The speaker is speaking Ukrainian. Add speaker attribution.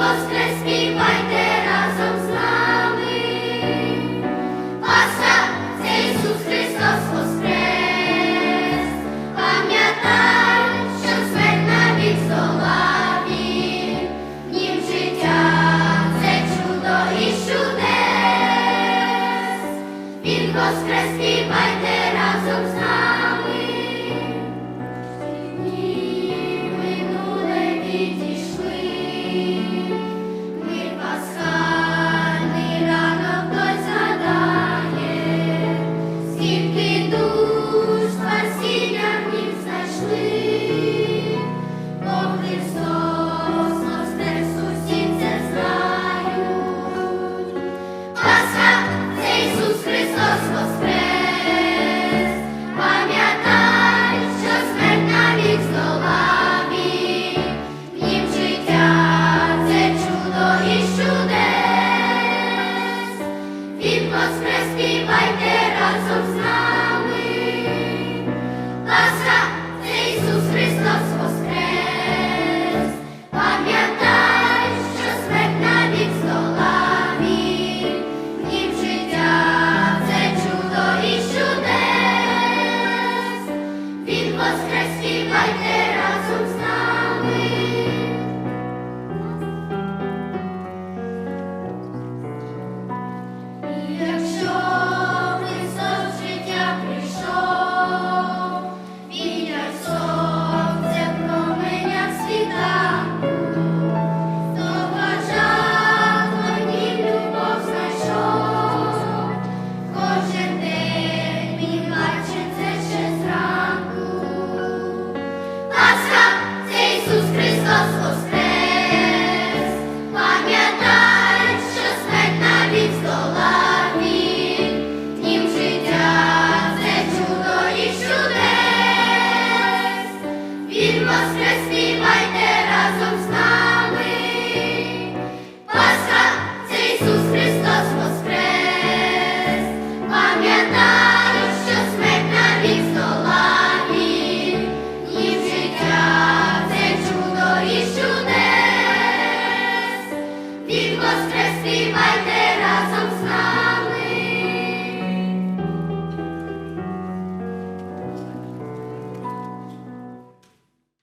Speaker 1: воскрес, співайте разом з нами. Пасха, це Ісус Христос воскрес. Пам'ятай, що смерть навік здолав нім життя, це чудо і чудес. Він воскрес, співайте разом з. Співайте разом з нами. Пасха, це Ісус Христос воскрес. Пам'ятай, що смерть навік здолав Він. В нім життя, це чудо і чудес. Він воскрес, співайте разом Він